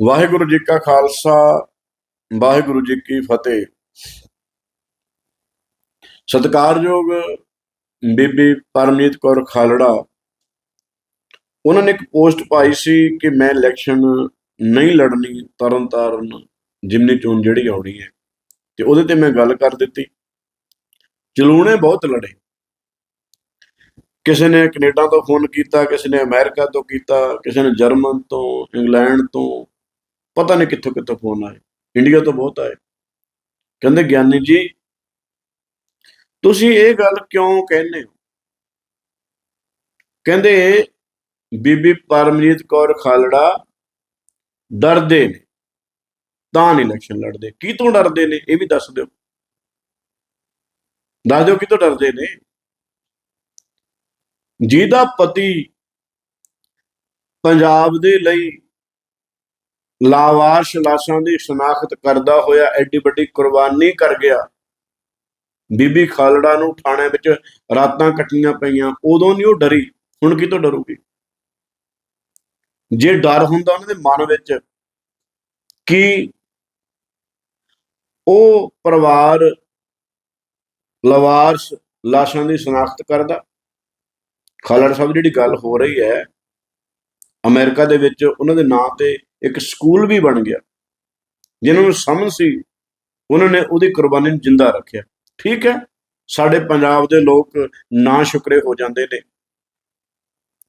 ਵਾਹਿਗੁਰੂ ਜੀ ਕਾ ਖਾਲਸਾ, ਵਾਹਿਗੁਰੂ ਜੀ ਕੀ ਫਤਿਹ। ਸਤਿਕਾਰਯੋਗ ਬੀਬੀ ਪਰਮਜੀਤ ਕੌਰ ਖਾਲੜਾ, ਉਹਨਾਂ ਨੇ ਇੱਕ ਪੋਸਟ ਪਾਈ ਸੀ ਕਿ ਮੈਂ ਇਲੈਕਸ਼ਨ ਨਹੀਂ ਲੜਨੀ, ਤਰਨਤਾਰਨ ਜਿਮਨੀ ਚੋਣ ਜਿਹੜੀ ਆਉਣੀ ਹੈ। ਤੇ ਉਹਦੇ ਤੇ ਮੈਂ ਗੱਲ ਕਰ ਦਿੱਤੀ। ਚਲੂਣੇ ਬਹੁਤ ਲੜੇ। ਕਿਸੇ ਨੇ ਕੈਨੇਡਾ ਤੋਂ ਫੋਨ ਕੀਤਾ, ਕਿਸੇ ਨੇ ਅਮਰੀਕਾ ਤੋਂ ਕੀਤਾ, ਕਿਸੇ ਨੇ ਜਰਮਨ ਤੋਂ, ਇੰਗਲੈਂਡ ਤੋਂ ਪਤਾ ਨਹੀਂ ਕਿੱਥੋਂ ਕਿੱਥੋਂ ਫੋਨ ਆਏ। ਇੰਡੀਆ ਤੋਂ ਬਹੁਤ ਆਏ। ਕਹਿੰਦੇ, ਗਿਆਨੀ ਜੀ, ਤੁਸੀਂ ਇਹ ਗੱਲ ਕਿਉਂ ਕਹਿੰਦੇ ਹੋ? ਕਹਿੰਦੇ, ਬੀਬੀ ਪਰਮਜੀਤ ਕੌਰ ਖਾਲੜਾ ਡਰਦੇ ਨੇ। ਤਾਂ ਨਹੀਂ ਇਲੈਕਸ਼ਨ ਲੜਦੇ। ਕੀ ਤੋਂ ਡਰਦੇ ਨੇ? ਇਹ ਵੀ ਦੱਸ ਦਿਓ। ਦੱਸ ਦਿਓ, ਕਿਤੋਂ ਡਰਦੇ ਨੇ? ਜਿਹਦਾ ਪਤੀ ਪੰਜਾਬ ਦੇ ਲਈ ਲਾਵਾਰਸ਼ ਲਾਸ਼ਾਂ ਦੀ ਸ਼ਨਾਖਤ ਕਰਦਾ ਹੋਇਆ ਐਡੀ ਵੱਡੀ ਕੁਰਬਾਨੀ ਕਰ ਗਿਆ। ਬੀਬੀ ਖਾਲੜਾ ਨੂੰ ਥਾਣੇ ਵਿੱਚ ਰਾਤਾਂ ਕੱਟੀਆਂ ਪਈਆਂ। ਉਦੋਂ ਨਹੀਂ ਉਹ ਡਰੀ, ਹੁਣ ਕਿਤੋਂ ਡਰੂਗੀ? ਜੇ ਡਰ ਹੁੰਦਾ ਉਹਨਾਂ ਦੇ ਮਨ ਵਿੱਚ ਕਿ ਉਹ ਪਰਿਵਾਰ ਲਵਾਰਸ ਲਾਸ਼ਾਂ ਦੀ ਸ਼ਨਾਖਤ ਕਰਦਾ। ਖਾਲੜ ਸਾਹਿਬ, ਜਿਹੜੀ ਗੱਲ ਹੋ ਰਹੀ ਹੈ, ਅਮਰੀਕਾ ਦੇ ਵਿੱਚ ਉਹਨਾਂ ਦੇ ਨਾਂ ਤੇ ਇੱਕ ਸਕੂਲ ਵੀ ਬਣ ਗਿਆ। ਜਿਨ੍ਹਾਂ ਨੂੰ ਸਮਝ ਸੀ, ਉਹਨਾਂ ਨੇ ਉਹਦੀ ਕੁਰਬਾਨੀ ਨੂੰ ਜਿੰਦਾ ਰੱਖਿਆ। ਠੀਕ ਹੈ, ਸਾਡੇ ਪੰਜਾਬ ਦੇ ਲੋਕ ਨਾ ਸ਼ੁਕਰੇ ਹੋ ਜਾਂਦੇ ਨੇ।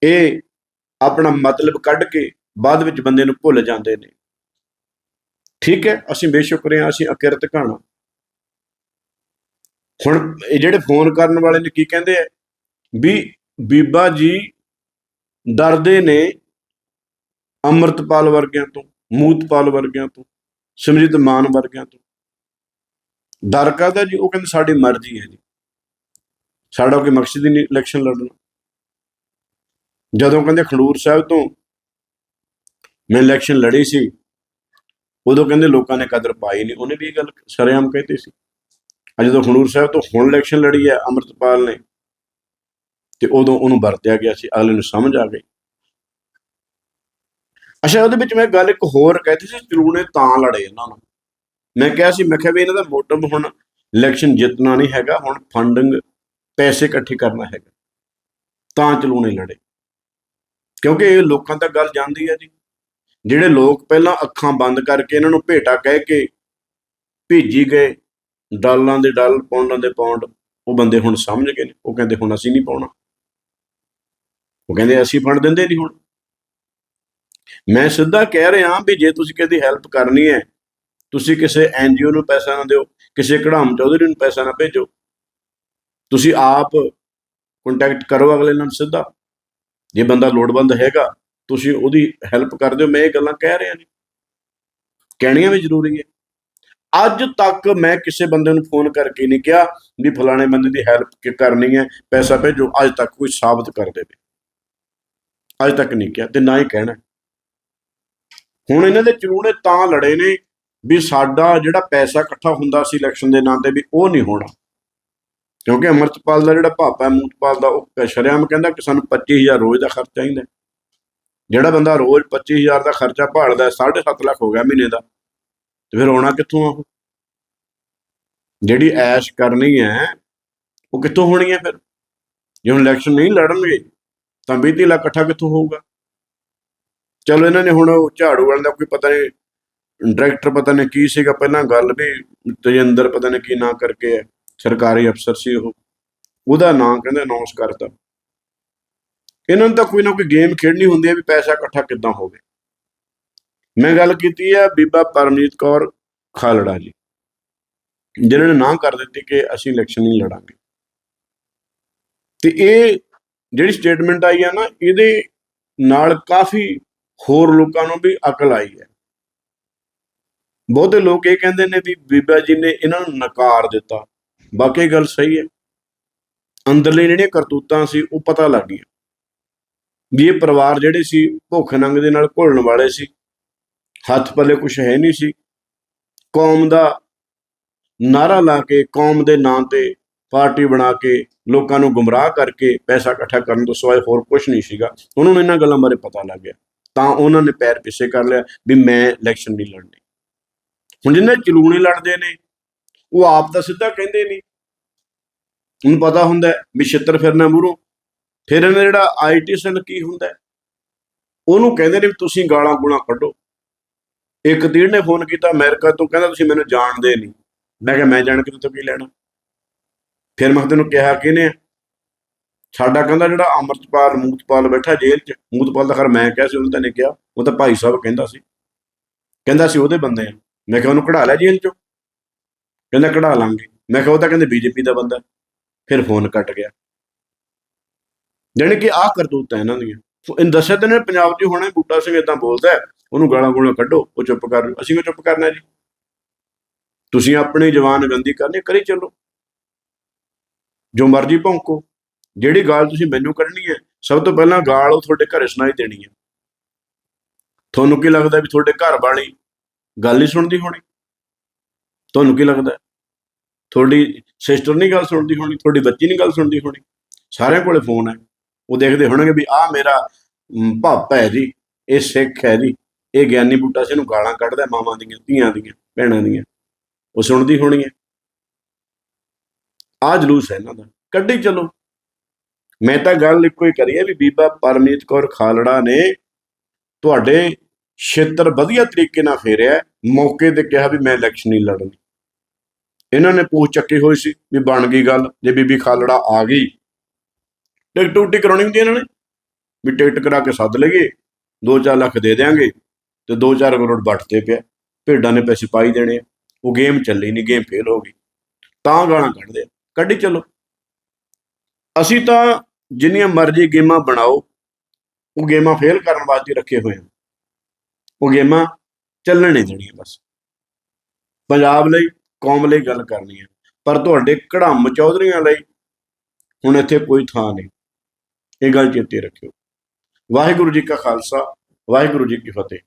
ਇਹ ਆਪਣਾ ਮਤਲਬ ਕੱਢ ਕੇ ਬਾਅਦ ਵਿੱਚ ਬੰਦੇ ਨੂੰ ਭੁੱਲ ਜਾਂਦੇ ਨੇ। ਠੀਕ ਹੈ, ਅਸੀਂ ਬੇਸ਼ੁਕਰੇ ਹਾਂ, ਅਸੀਂ ਅਕਿਰਤ ਘਾਣਾ। ਹੁਣ ਇਹ ਜਿਹੜੇ ਫੋਨ ਕਰਨ ਵਾਲੇ ਨੇ ਕੀ ਕਹਿੰਦੇ ਆ? ਵੀ ਬੀਬਾ ਜੀ ਡਰਦੇ ਨੇ ਅੰਮ੍ਰਿਤਪਾਲ ਵਰਗਿਆਂ ਤੋਂ, ਮੂਤਪਾਲ ਵਰਗਿਆਂ ਤੋਂ, ਸਿਮਰਜੀਤ ਮਾਨ ਵਰਗਿਆਂ ਤੋਂ। ਡਰ ਕਾਹਦਾ ਜੀ? ਉਹ ਕਹਿੰਦੇ ਸਾਡੀ ਮਰਜ਼ੀ ਹੈ ਜੀ। ਸਾਡਾ ਕੋਈ ਮਕਸਦ ਹੀ ਨਹੀਂ ਇਲੈਕਸ਼ਨ ਲੜਨਾ ਜਦੋਂ ਕਹਿੰਦੇ ਖਡੂਰ ਸਾਹਿਬ ਤੋਂ ਮੈਂ ਇਲੈਕਸ਼ਨ ਲੜੀ ਸੀ, ਉਦੋਂ ਕਹਿੰਦੇ ਲੋਕਾਂ ਨੇ ਕਦਰ ਪਾਈ ਨਹੀਂ। ਉਹਨੇ ਵੀ ਇਹ ਗੱਲ ਸ਼ਰੇਆਮ ਕਹਤੀ ਸੀ। ਅੱਜ ਜਦੋਂ ਖਡੂਰ ਸਾਹਿਬ ਤੋਂ ਹੁਣ ਇਲੈਕਸ਼ਨ ਲੜੀ ਹੈ ਅੰਮ੍ਰਿਤਪਾਲ ਨੇ, ਤੇ ਉਦੋਂ ਉਹਨੂੰ ਵਰਤਿਆ ਗਿਆ ਸੀ। ਅਗਲੇ ਨੂੰ ਸਮਝ ਆ ਗਈ। ਅੱਛਾ, ਉਹਦੇ ਵਿੱਚ ਮੈਂ ਗੱਲ ਇੱਕ ਹੋਰ ਕਹਿਤੀ ਸੀ ਚਲੂਣੇ ਤਾਂ ਲੜੇ ਇਹਨਾਂ ਨੂੰ। ਮੈਂ ਕਿਹਾ ਸੀ, ਮੈਂ ਕਿਹਾ ਵੀ ਇਹਨਾਂ ਦਾ ਮੋਟਿਵ ਹੁਣ ਇਲੈਕਸ਼ਨ ਜਿੱਤਣਾ ਨਹੀਂ ਹੈਗਾ, ਹੁਣ ਫੰਡਿੰਗ ਪੈਸੇ ਇਕੱਠੇ ਕਰਨਾ ਹੈਗਾ। ਤਾਂ ਚਲੂਣੇ ਲੜੇ। ਕਿਉਂਕਿ ਇਹ ਲੋਕਾਂ ਤੱਕ ਗੱਲ ਜਾਂਦੀ ਹੈ ਜੀ। ਜਿਹੜੇ ਲੋਕ ਪਹਿਲਾਂ ਅੱਖਾਂ ਬੰਦ ਕਰਕੇ ਇਹਨਾਂ ਨੂੰ ਭੇਟਾ ਕਹਿ ਕੇ ਭੇਜੀ ਗਏ, ਡਾਲਾਂ ਦੇ ਡਾਲ, ਪੌਂਡਾਂ ਦੇ ਪੌਂਡ, ਉਹ ਬੰਦੇ ਹੁਣ ਸਮਝ ਗਏ ਨੇ। ਉਹ ਕਹਿੰਦੇ ਹੁਣ ਅਸੀਂ ਨਹੀਂ ਪਾਉਣਾ। ਉਹ ਕਹਿੰਦੇ ਅਸੀਂ ਫੰਡ ਦਿੰਦੇ ਨਹੀਂ ਹੁਣ। ਮੈਂ ਸਿੱਧਾ ਕਹਿ ਰਿਹਾ ਵੀ ਜੇ ਤੁਸੀਂ ਕਿਸੇ ਦੀ ਹੈਲਪ ਕਰਨੀ ਹੈ, ਤੁਸੀਂ ਕਿਸੇ ਐਨਜੀਓ ਨੂੰ ਪੈਸਾ ਨਾ ਦਿਓ, ਕਿਸੇ ਕਢਾਮ ਚੌਧਰੀ ਨੂੰ ਪੈਸਾ ਨਾ ਭੇਜੋ। ਤੁਸੀਂ ਆਪ ਕੰਟੈਕਟ ਕਰੋ ਅਗਲੇ ਨਾਲ ਸਿੱਧਾ। ਜੇ ਬੰਦਾ ਲੋੜਵੰਦ ਹੈਗਾ, ਤੁਸੀਂ ਉਹਦੀ ਹੈਲਪ ਕਰ ਦਿਓ, ਮੈਂ ਇਹ ਗੱਲਾਂ ਕਹਿ ਰਿਹਾ ਨਹੀਂ ਕਹਿਣੀਆਂ ਵੀ ਜ਼ਰੂਰੀ ਹੈ। ਅੱਜ ਤੱਕ ਮੈਂ ਕਿਸੇ ਬੰਦੇ ਨੂੰ ਫੋਨ ਕਰਕੇ ਨਹੀਂ ਕਿਹਾ ਵੀ ਫਲਾਣੇ ਬੰਦੇ ਦੀ ਹੈਲਪ ਕਰਨੀ ਹੈ, ਪੈਸਾ ਭੇਜੋ। ਅੱਜ ਤੱਕ ਕੋਈ ਸਾਬਤ ਕਰ ਦੇਵੇ। ਅੱਜ ਤੱਕ ਨਹੀਂ ਕਿਹਾ ਤੇ ਨਾ ਹੀ ਕਹਿਣਾ। ਹੁਣ ਇਹਨਾਂ ਦੇ ਚਰੂਣੇ ਤਾਂ ਲੜੇ ਨੇ ਵੀ ਸਾਡਾ ਜਿਹੜਾ ਪੈਸਾ ਇਕੱਠਾ ਹੁੰਦਾ ਸੀ ਇਲੈਕਸ਼ਨ ਦੇ ਨਾਂ ਤੇ ਵੀ ਉਹ ਨਹੀਂ ਹੋਣਾ। ਕਿਉਂਕਿ ਅਮਰਤਪਾਲ ਦਾ ਜਿਹੜਾ ਭਾਪਾ ਹੈ ਮੂਤਪਾਲ ਦਾ, ਉਹ ਸ਼ਰਿਆਮ ਕਹਿੰਦਾ ਕਿ ਸਾਨੂੰ 25000 ਰੋਜ਼ ਦਾ ਖਰਚ ਚਾਹੀਦਾ ਜਿਹੜਾ ਬੰਦਾ ਰੋਜ਼ 25000 ਦਾ ਖਰਚਾ ਭਾਲਦਾ 7.5 ਲੱਖ ਹੋ ਗਿਆ ਮਹੀਨੇ ਦਾ, ਤੇ ਫਿਰ ਆਉਣਾ ਕਿੱਥੋਂ ਆ ਉਹ? ਜਿਹੜੀ ਐਸ਼ ਕਰਨੀ ਹੈ, ਉਹ ਕਿੱਥੋਂ ਹੋਣੀ ਹੈ ਫਿਰ? ਜੇ ਹੁਣ ਇਲੈਕਸ਼ਨ ਨਹੀਂ ਲੜਨਗੇ, ਤਾਂ 20 ਲੱਖ ਇਕੱਠਾ ਕਿੱਥੋਂ ਹੋਊਗਾ? ਚਲੋ ਇਹਨਾਂ ਨੇ ਹੁਣ ਉਹ ਝਾੜੂ ਵਾਲਿਆਂ ਦਾ ਕੋਈ ਪਤਾ ਨਹੀਂ, ਡਾਇਰੈਕਟਰ ਪਤਾ ਨਹੀਂ ਕੀ ਸੀਗਾ, ਪਹਿਲਾਂ ਗੱਲ ਵੀ ਤੇਜਿੰਦਰ ਪਤਾ ਨਹੀਂ ਕੀ ਨਾਂ ਕਰਕੇ ਹੈ, ਸਰਕਾਰੀ ਅਫਸਰ ਸੀ ਉਹ। ਉਹਦਾ ਨਾਂ ਕਹਿੰਦੇ ਅਨਾਉਂਸ ਕਰਤਾ। ਇਹਨਾਂ ਨੂੰ ਤਾਂ ਕੋਈ ਨਾ ਕੋਈ ਗੇਮ ਖੇਡਣੀ ਹੁੰਦੀ ਹੈ ਵੀ ਪੈਸਾ ਇਕੱਠਾ ਕਿੱਦਾਂ ਹੋਵੇ। ਮੈਂ ਗੱਲ ਕੀਤੀ ਹੈ ਬੀਬਾ ਪਰਮਜੀਤ ਕੌਰ ਖਾਲੜਾ ਜੀ, ਜਿਨ੍ਹਾਂ ਨੇ ਨਾ ਕਰ ਦਿੱਤੀ ਕਿ ਅਸੀਂ ਇਲੈਕਸ਼ਨ ਨਹੀਂ ਲੜਾਂਗੇ। ਤੇ ਇਹ ਜਿਹੜੀ ਸਟੇਟਮੈਂਟ ਆਈ ਆ ਨਾ, ਇਹਦੇ ਨਾਲ ਕਾਫੀ ਹੋਰ ਲੋਕਾਂ ਨੂੰ ਵੀ ਅਕਲ ਆਈ ਹੈ। ਬਹੁਤੇ ਲੋਕ ਇਹ ਕਹਿੰਦੇ ਨੇ ਵੀ ਬੀਬਾ ਜੀ ਨੇ ਇਹਨਾਂ ਨੂੰ ਨਕਾਰ ਦਿੱਤਾ। ਬਾਕੀ ਗੱਲ ਸਹੀ ਹੈ। ਅੰਦਰਲੇ ਜਿਹੜੀਆਂ ਕਰਤੂਤਾਂ ਸੀ, ਉਹ ਪਤਾ ਲੱਗ ਗਈਆਂ। ਵੀ ਇਹ ਪਰਿਵਾਰ ਜਿਹੜੇ ਸੀ, ਭੁੱਖ ਨੰਗ ਦੇ ਨਾਲ ਘੁਲਣ ਵਾਲੇ ਸੀ। ਹੱਥ ਪੱਲੇ ਕੁਝ ਹੈ ਨਹੀਂ ਸੀ। ਕੌਮ ਦਾ ਨਾਰਾ ਲਾ ਕੇ, ਕੌਮ ਦੇ ਨਾਂ ਤੇ ਪਾਰਟੀ ਬਣਾ ਕੇ, ਲੋਕਾਂ ਨੂੰ ਗੁੰਮਰਾਹ ਕਰਕੇ ਪੈਸਾ ਇਕੱਠਾ ਕਰਨ ਤੋਂ ਸਿਵਾਏ ਹੋਰ ਕੁਝ ਨਹੀਂ ਸੀਗਾ। ਉਹਨਾਂ ਨੂੰ ਇਹਨਾਂ ਗੱਲਾਂ ਬਾਰੇ ਪਤਾ ਲੱਗ ਗਿਆ। ਤਾਂ ਉਹਨਾਂ ਨੇ ਪੈਰ ਪਿੱਛੇ ਕਰ ਲਿਆ ਵੀ ਮੈਂ ਇਲੈਕਸ਼ਨ ਨਹੀਂ ਲੜਨੀ। ਹੁਣ ਜਿਹਨੇ ਚਲੂਣੇ ਲੜਦੇ ਨੇ, ਉਹ ਆਪ ਤਾਂ ਸਿੱਧਾ ਕਹਿੰਦੇ ਨਹੀਂ। ਉਹਨੂੰ ਪਤਾ ਹੁੰਦਾ ਵੀ ਛਿੱਤਰ ਫਿਰਨਾ ਮੂਹਰੋਂ। ਫਿਰ ਇਹਨਾਂ ਦਾ ਜਿਹੜਾ ਆਈਟੀ ਸੈੱਲ ਕੀ ਹੁੰਦਾ, ਉਹਨੂੰ ਕਹਿੰਦੇ ਨੇ ਵੀ ਤੁਸੀਂ ਗਾਲਾਂ ਗੁਲਾਂ ਕੱਢੋ। ਇੱਕ ਤੀਰ ਨੇ ਫੋਨ ਕੀਤਾ ਅਮਰੀਕਾ ਤੋਂ, ਕਹਿੰਦਾ ਤੁਸੀਂ ਮੈਨੂੰ ਜਾਣਦੇ ਨਹੀਂ। ਮੈਂ ਕਿਹਾ ਮੈਂ ਜਾਣ ਕੇ ਤੋਂ ਕੀ ਲੈਣਾ। ਫਿਰ ਮੈਂ ਤੈਨੂੰ ਕਿਹਾ ਕਿਹਨੇ ਸਾਡਾ ਕਹਿੰਦਾ ਜਿਹੜਾ ਅਮਰਤਪਾਲ, ਮੂਤਪਾਲ ਬੈਠਾ ਜੇਲ੍ਹ 'ਚ, ਮੂਤਪਾਲ ਦਾ ਖਰ ਮੈਂ ਕਿਹਾ ਸੀ, ਉਹਨੂੰ ਤਾਂ ਨਹੀਂ ਕਿਹਾ, ਉਹ ਤਾਂ ਭਾਈ ਸਾਹਿਬ ਕਹਿੰਦਾ ਸੀ। ਕਹਿੰਦਾ ਸੀ ਉਹਦੇ ਬੰਦੇ ਆ। ਮੈਂ ਕਿਹਾ ਉਹਨੂੰ ਕਢਾ ਲਿਆ ਜੇਲ੍ਹ 'ਚੋਂ। ਕਹਿੰਦਾ ਕਢਾ ਲਾਂਗੇ। ਮੈਂ ਕਿਹਾ ਉਹ ਤਾਂ ਕਹਿੰਦੇ ਬੀਜੇਪੀ ਦਾ ਬੰਦਾ। ਫਿਰ ਫੋਨ ਕੱਟ ਗਿਆ। ਜਾਣੀ ਕਿ ਆਹ ਕਰਤੂਤਾਂ ਇਹਨਾਂ ਦੀਆਂ। ਸੋ ਇਹਨ ਦੱਸਿਆ ਤੇ ਨੇ ਪੰਜਾਬ 'ਚ ਹੋਣਾ ਬੂਟਾ ਸਿੰਘ ਇਦਾਂ ਬੋਲਦਾ ਉਹਨੂੰ ਗਾਲਾਂ ਗੂਲਾਂ ਕੱਢੋ, ਉਹ ਚੁੱਪ ਕਰ ਅਸੀਂ ਕਿਉਂ ਚੁੱਪ ਕਰਨਾ ਜੀ? ਤੁਸੀਂ ਆਪਣੀ ਜਵਾਨ ਗੰਦੀ ਕਰਨੀ, ਕਰੀ ਚੱਲੋ। ਜੋ ਮਰਜ਼ੀ ਭੌਂਕੋ। ਜਿਹੜੀ ਗਾਲ ਤੁਸੀਂ ਮੈਨੂੰ ਕੱਢਣੀ ਹੈ, ਸਭ ਤੋਂ ਪਹਿਲਾਂ ਗਾਲ ਉਹ ਤੁਹਾਡੇ ਘਰੇ ਸੁਣਾਈ ਦੇਣੀ ਹੈ। ਤੁਹਾਨੂੰ ਕੀ ਲੱਗਦਾ ਵੀ ਤੁਹਾਡੇ ਘਰ ਵਾਲੀ ਗੱਲ ਨਹੀਂ ਸੁਣਦੀ ਹੋਣੀ? ਤੁਹਾਨੂੰ ਕੀ ਲੱਗਦਾ? ਤੁਹਾਡੀ ਸਿਸਟਰ ਨਹੀਂ ਗੱਲ ਸੁਣਦੀ ਹੋਣੀ, ਤੁਹਾਡੀ ਬੱਚੀ ਨਹੀਂ ਗੱਲ ਸੁਣਦੀ ਹੋਣੀ? ਸਾਰਿਆਂ ਕੋਲੇ ਫੋਨ ਹੈ। ਉਹ ਦੇਖਦੇ ਹੋਣਗੇ ਵੀ ਆਹ ਮੇਰਾ ਭਾਪਾ ਹੈ ਜੀ, ਇਹ ਸਿੱਖ ਹੈ ਜੀ, ਇਹ ਗਿਆਨੀ ਬੂਟਾ ਸੀ ਨੂੰ ਗਾਲਾਂ ਕੱਢਦਾ ਮਾਵਾਂ ਦੀਆਂ, ਧੀਆਂ ਦੀਆਂ, ਭੈਣਾਂ ਦੀਆਂ। ਉਹ ਸੁਣਦੀ ਹੋਣੀ ਹੈ। ਆ ਜਲੂਸ ਹੈ ਇਹਨਾਂ ਦਾ। ਕੱਢੀ ਚਲੋ। ਮੈਂ ਤਾਂ ਗੱਲ ਇੱਕੋ ਹੀ ਕਰੀ ਹੈ ਵੀ ਬੀਬਾ ਪਰਮੀਤ ਕੌਰ ਖਾਲੜਾ ਨੇ ਤੁਹਾਡੇ ਛੇਤਰ ਵਧੀਆ ਤਰੀਕੇ ਨਾਲ ਫੇਰਿਆ ਮੌਕੇ ਤੇ ਕਿਹਾ ਵੀ ਮੈਂ ਇਲੈਕਸ਼ਨ ਨਹੀਂ ਲੜਨੀ। ਇਹਨਾਂ ਨੇ ਪੂਛ ਚੱਕੀ ਹੋਈ ਸੀ ਵੀ ਬਣ ਗਈ ਗੱਲ, ਜੇ ਬੀਬੀ ਖਾਲੜਾ ਆ ਗਈ। ਟਿਕਟ ਟੂਟੀ ਕਰਾਉਣੀ ਹੁੰਦੀ ਇਹਨਾਂ ਨੇ। ਵੀ ਟਿਕਟ ਕਰਾ ਕੇ ਸੱਦ ਲਈਏ 2-4 ਲੱਖ ਦੇ ਦੇਾਂਗੇ ਤੇ 2-4 ਕਰੋੜ ਵੱਟ ਪਿਆ। ਭੇਡਾਂ ਨੇ ਪੈਸੇ ਪਾਈ ਦੇਣੇ ਆ। ਉਹ ਗੇਮ ਚੱਲੀ ਨਹੀਂ, ਗੇਮ ਫੇਲ ਹੋ ਗਈ। ਤਾਂ ਗਾਲਾਂ ਕੱਢਦੇ ਆ। ਕੱਢੀ ਚਲੋ। ਅਸੀਂ ਤਾਂ ਜਿੰਨੀਆਂ ਮਰਜ਼ੀ ਗੇਮਾਂ ਬਣਾਓ, ਉਹ ਗੇਮਾਂ ਫੇਲ ਕਰਨ ਵਾਸਤੇ ਰੱਖੇ ਹੋਏ ਹਨ। ਉਹ ਗੇਮਾਂ ਚੱਲਣ ਨਹੀਂ ਦੇਣੀਆਂ ਬਸ। ਪੰਜਾਬ ਲਈ, ਕੌਮ ਲਈ ਗੱਲ ਕਰਨੀ ਹੈ। ਪਰ ਤੁਹਾਡੇ ਕੜਾਮ ਚੌਧਰੀਆਂ ਲਈ ਹੁਣ ਇੱਥੇ ਕੋਈ ਥਾਂ ਨਹੀਂ। ਇਹ ਗੱਲ ਚੇਤੇ ਰੱਖਿਓ। ਵਾਹਿਗੁਰੂ ਜੀ ਕਾ ਖਾਲਸਾ, ਵਾਹਿਗੁਰੂ ਜੀ ਕੀ ਫਤਿਹ।